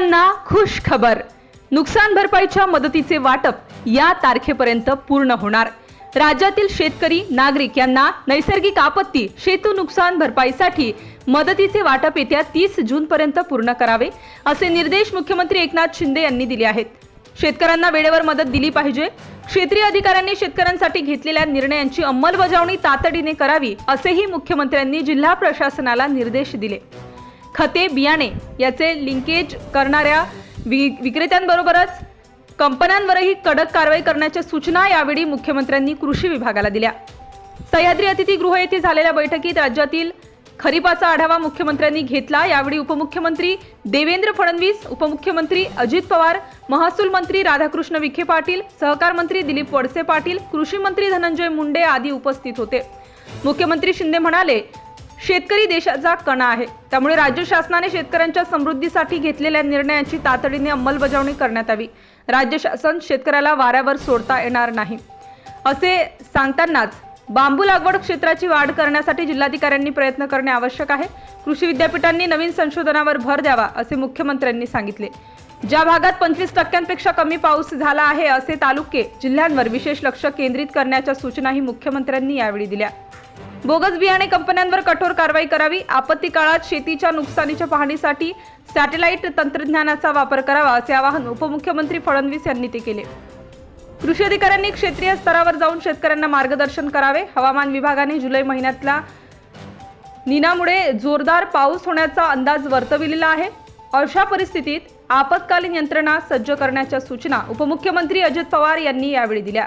खुश खबर. नुकसान भरपाईच्या मदतीचे वाटप या तारखेपर्यंत पूर्ण होणार. राज्यातील शेतकरी नागरिक यांना नैसर्गिक आपत्ती शेतू नुकसान भरपाईसाठी मदतीचे वाटप येत्या तीस जून पर्यंत पूर्ण करावे असे निर्देश मुख्यमंत्री एकनाथ शिंदे यांनी दिले आहेत. शेतकऱ्यांना वेळेवर मदत दिली पाहिजे. क्षेत्रीय अधिकाऱ्यांनी शेतकऱ्यांसाठी घेतलेल्या निर्णयांची अंमलबजावणी तातडीने करावी असेही मुख्यमंत्र्यांनी जिल्हा प्रशासनाला निर्देश दिले. खते बियाणे याचे लिंकेज करणाऱ्या वि विक्रेत्यांबरोबरच कंपन्यांवरही कडक कारवाई करण्याच्या सूचना यावेळी मुख्यमंत्र्यांनी कृषी विभागाला दिल्या. सह्याद्री अतिथीगृह येथे झालेल्या बैठकीत राज्यातील खरीपाचा आढावा मुख्यमंत्र्यांनी घेतला. यावेळी उपमुख्यमंत्री देवेंद्र फडणवीस उपमुख्यमंत्री अजित पवार महसूल मंत्री राधाकृष्ण विखे पाटील सहकार मंत्री दिलीप वडसे पाटील कृषी मंत्री धनंजय मुंडे आदी उपस्थित होते. मुख्यमंत्री शिंदे म्हणाले शेतकरी देशाचा कणा आहे. त्यामुळे राज्य शासनाने शेतकऱ्यांच्या समृद्धीसाठी घेतलेल्या निर्णयांची तातडीने अंमलबजावणी करण्यात यावी. राज्य शासन शेतकऱ्याला वाऱ्यावर सोडता येणार नाही. असे सांगतानाच बांबू लागवड क्षेत्राची वाढ करण्यासाठी जिल्हाधिकाऱ्यांनी प्रयत्न करणे आवश्यक आहे. कृषी विद्यापीठांनी नवीन संशोधनावर भर द्यावा असे मुख्यमंत्र्यांनी सांगितले. ज्या भागात पंचवीस टक्क्यांपेक्षा कमी पाऊस झाला आहे असे तालुके जिल्ह्यांवर विशेष लक्ष केंद्रित करण्याच्या सूचनाही मुख्यमंत्र्यांनी यावेळी दिल्या. बोगस बियाणे कंपन्यांवर कठोर कारवाई करावी. आपत्ती काळात शेतीच्या नुकसानीच्या पाहणीसाठी सॅटेलाइट तंत्रज्ञानाचा वापर करावा असे आवाहन उपमुख्यमंत्री फडणवीस यांनी ते केले. कृषी अधिकाऱ्यांनी क्षेत्रीय स्तरावर जाऊन शेतकऱ्यांना मार्गदर्शन करावे. हवामान विभागाने जुलै महिन्यातला निनामुळे जोरदार पाऊस होण्याचा अंदाज वर्तविलेला आहे. अशा परिस्थितीत आपत्कालीन यंत्रणा सज्ज करण्याच्या सूचना उपमुख्यमंत्री अजित पवार यांनी यावेळी दिल्या.